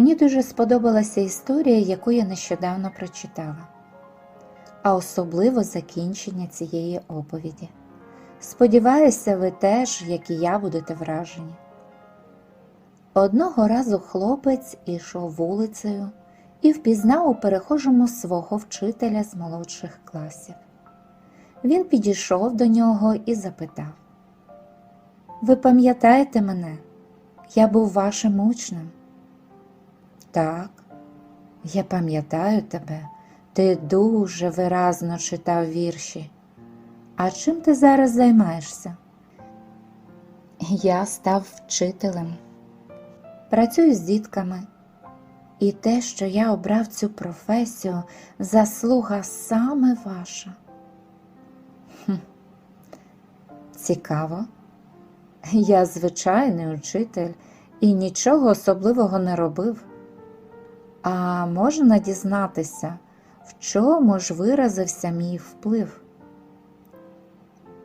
Мені дуже сподобалася історія, яку я нещодавно прочитала, а особливо закінчення цієї оповіді. Сподіваюся, ви теж, як і я, будете вражені. Одного разу хлопець ішов вулицею і впізнав у перехожому свого вчителя з молодших класів. Він підійшов до нього і запитав: Ви пам'ятаєте мене? Я був вашим учнем. Так, я пам'ятаю тебе, ти дуже виразно читав вірші. А чим ти зараз займаєшся? Я став вчителем. Працюю з дітками. І те, що я обрав цю професію, заслуга саме ваша. Хм. Цікаво. Я звичайний учитель і нічого особливого не робив. А можна дізнатися, в чому ж виразився мій вплив?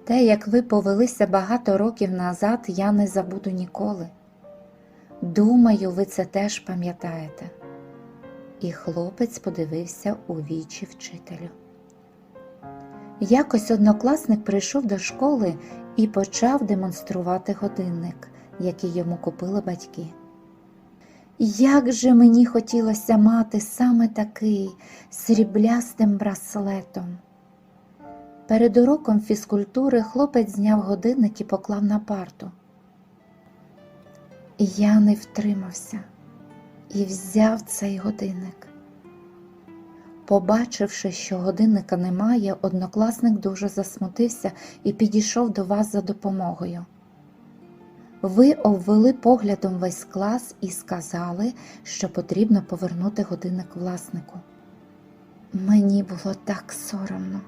Те, як ви повелися багато років назад, я не забуду ніколи. Думаю, ви це теж пам'ятаєте. І хлопець подивився у вічі вчителю. Якось однокласник прийшов до школи і почав демонструвати годинник, який йому купили батьки. Як же мені хотілося мати саме такий сріблястим браслетом. Перед уроком фізкультури хлопець зняв годинник і поклав на парту. Я не втримався і взяв цей годинник. Побачивши, що годинника немає, однокласник дуже засмутився і підійшов до вас за допомогою. Ви обвели поглядом весь клас і сказали, що потрібно повернути годинник власнику. Мені було так соромно,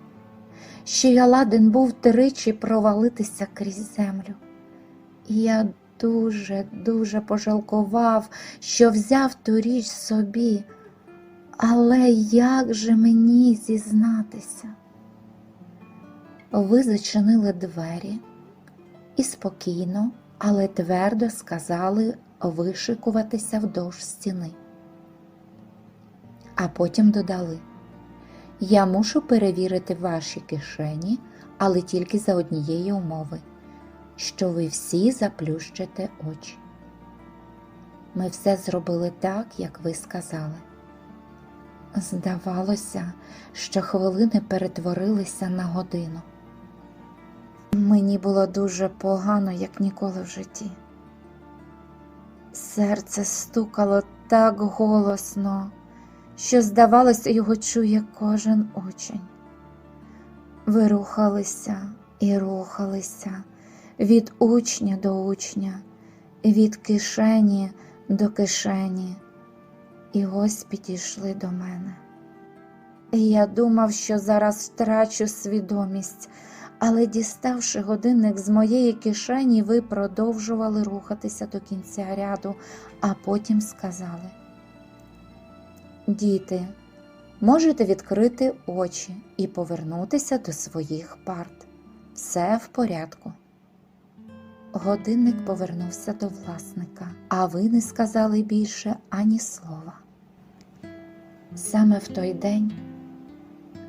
що я ладен був тричі провалитися крізь землю. Я дуже, дуже пожалкував, що взяв ту річ собі. Але як же мені зізнатися? Ви зачинили двері і спокійно, але твердо сказали вишикуватися вдовж стіни. А потім додали: Я мушу перевірити ваші кишені, але тільки за однієї умови, що ви всі заплющите очі. Ми все зробили так, як ви сказали. Здавалося, що хвилини перетворилися на годину. Мені було дуже погано, як ніколи в житті. Серце стукало так голосно, що, здавалося, його чує кожен учень. Ви рухалися і рухалися від учня до учня, від кишені до кишені і ось підійшли до мене. І Я думав, що зараз втрачу свідомість, але, діставши годинник з моєї кишені, ви продовжували рухатися до кінця ряду, а потім сказали: Діти, можете відкрити очі і повернутися до своїх парт. Все в порядку. Годинник повернувся до власника, а ви не сказали більше ані слова. Саме в той день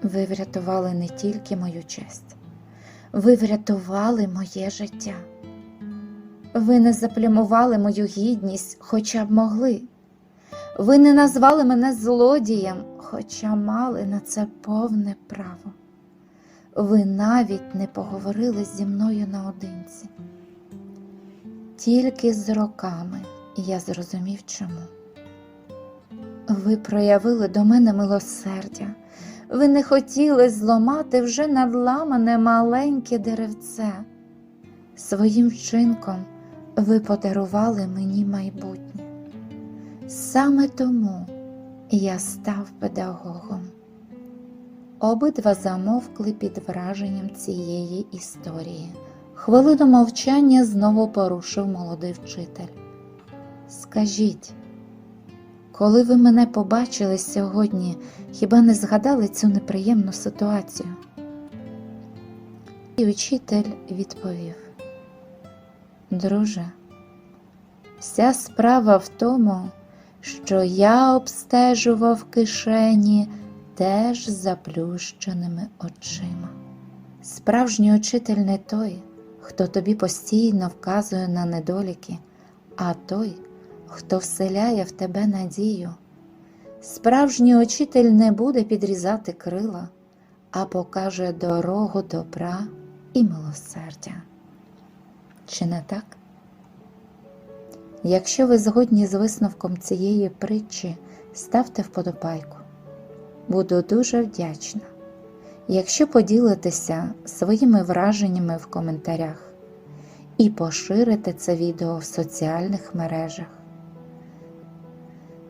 ви врятували не тільки мою честь, ви врятували моє життя. Ви не заплямували мою гідність, хоча б могли. Ви не назвали мене злодієм, хоча мали на це повне право. Ви навіть не поговорили зі мною наодинці. Тільки з роками я зрозумів чому. Ви проявили до мене милосердя, ви не хотіли зламати вже надламане маленьке деревце. Своїм вчинком ви подарували мені майбутнє. Саме тому я став педагогом. Обидва замовкли під враженням цієї історії. Хвилину мовчання знову порушив молодий вчитель. Скажіть, коли ви мене побачили сьогодні, хіба не згадали цю неприємну ситуацію? І учитель відповів: Друже, вся справа в тому, що я обстежував кишені теж заплющеними очима. Справжній учитель не той, хто тобі постійно вказує на недоліки, а той, хто вселяє в тебе надію. Справжній учитель не буде підрізати крила, а покаже дорогу добра і милосердя. Чи не так? Якщо ви згодні з висновком цієї притчі, ставте вподобайку. Буду дуже вдячна. Якщо поділитеся своїми враженнями в коментарях і поширите це відео в соціальних мережах.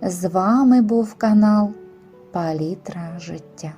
З вами був канал Палітра життя.